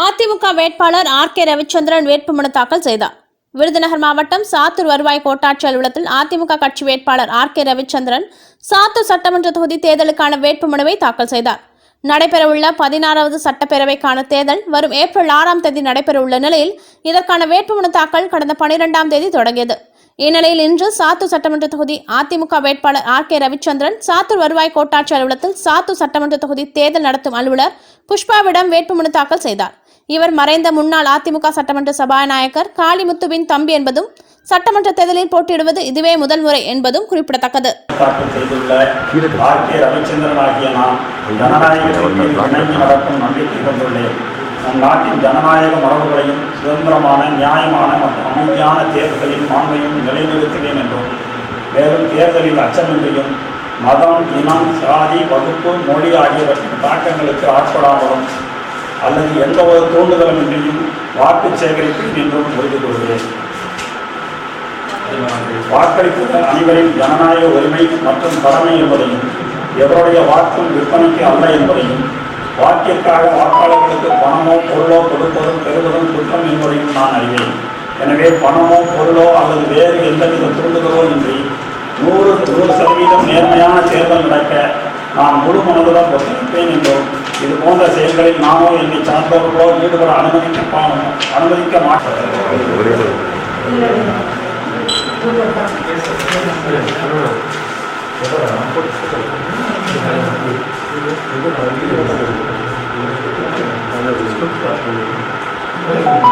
அதிமுக வேட்பாளர் R K Ravichandran வேட்புமனு தாக்கல் செய்தார். விருதுநகர் மாவட்டம் சாத்தூர் வருவாய் கோட்டாட்சி அலுவலகத்தில் அதிமுக கட்சி வேட்பாளர் ஆர் கே ரவிச்சந்திரன் சாத்தூர் சட்டமன்ற தொகுதி தேர்தலுக்கான வேட்புமனுவை தாக்கல் செய்தார். நடைபெறவுள்ள பதினாறாவது சட்டப்பேரவைக்கான தேர்தல் வரும் ஏப்ரல் ஆறாம் தேதி நடைபெறவுள்ள நிலையில் இதற்கான வேட்புமனு தாக்கல் கடந்த பனிரெண்டாம் தேதி தொடங்கியது. இந்நிலையில் இன்று சாத்தூர் சட்டமன்ற தொகுதி அதிமுக வேட்பாளர் ஆர் கே ரவிச்சந்திரன் சாத்தூர் வருவாய் கோட்டாட்சி அலுவலகத்தில் சாத்தூர் சட்டமன்ற தொகுதி தேர்தல் நடத்தும் அலுவலர் புஷ்பாவிடம் வேட்புமனு தாக்கல் செய்தார். இவர் மறைந்த முன்னாள் அதிமுக சட்டமன்ற சபாநாயகர் காளிமுத்துவின் தம்பி என்பதும் சட்டமன்ற தேர்தலில் போட்டியிடுவது இதுவே முதல் முறை என்பதும் குறிப்பிடத்தக்கது. ரவிச்சந்திரன் ஆகிய நான் ஜனநாயகத்திற்கு நடக்கும் நம்பிக்கை கொண்டுள்ளேன் நம் நாட்டின் ஜனநாயக மரபுகளையும் சுதந்திரமான நியாயமான மற்றும் அமைதியான தேர்தலின் மாண்பையும் நிலைநிறுத்துவேன் என்றும் மேலும் தேர்தலில் அச்சமின்றியும் மதம் இனம் சாதி வகுப்பு மொழி ஆகியவற்றின் தாக்கங்களுக்கு ஆட்படாமலும் அல்லது எந்த ஒரு தூண்டுதலுமின்றியும் வாக்கு சேகரிப்பேன் என்றும் உறுதி கொள்கிறேன் வாக்களிப்பது அனைவரின் ஜனநாயக உரிமை மற்றும் கடமை என்பதையும் எவருடைய வாக்கும் விற்பனைக்கு அல்ல என்பதையும் வாக்கிற்காக வாக்காளர் பணமோ பொருளோ கொடுப்பதும் பெறுவதும் குற்றம் என்பதையும் நான் அறிவேன். எனவே பணமோ பொருளோ அல்லது வேறு எந்தவித தூண்டுதலோ இன்றி நூறு நூறு சதவீதம் நேர்மையான தேர்தல் நடக்க நான் முழு மனதுடன் ஒத்துழைப்பேன் என்றும் இது போன்ற செயல்களில் நானோ என்னை சார்ந்தவர்களோ ஈடுபட அனுமதிக்க அனுமதிக்க மாட்டேன். Obrigado.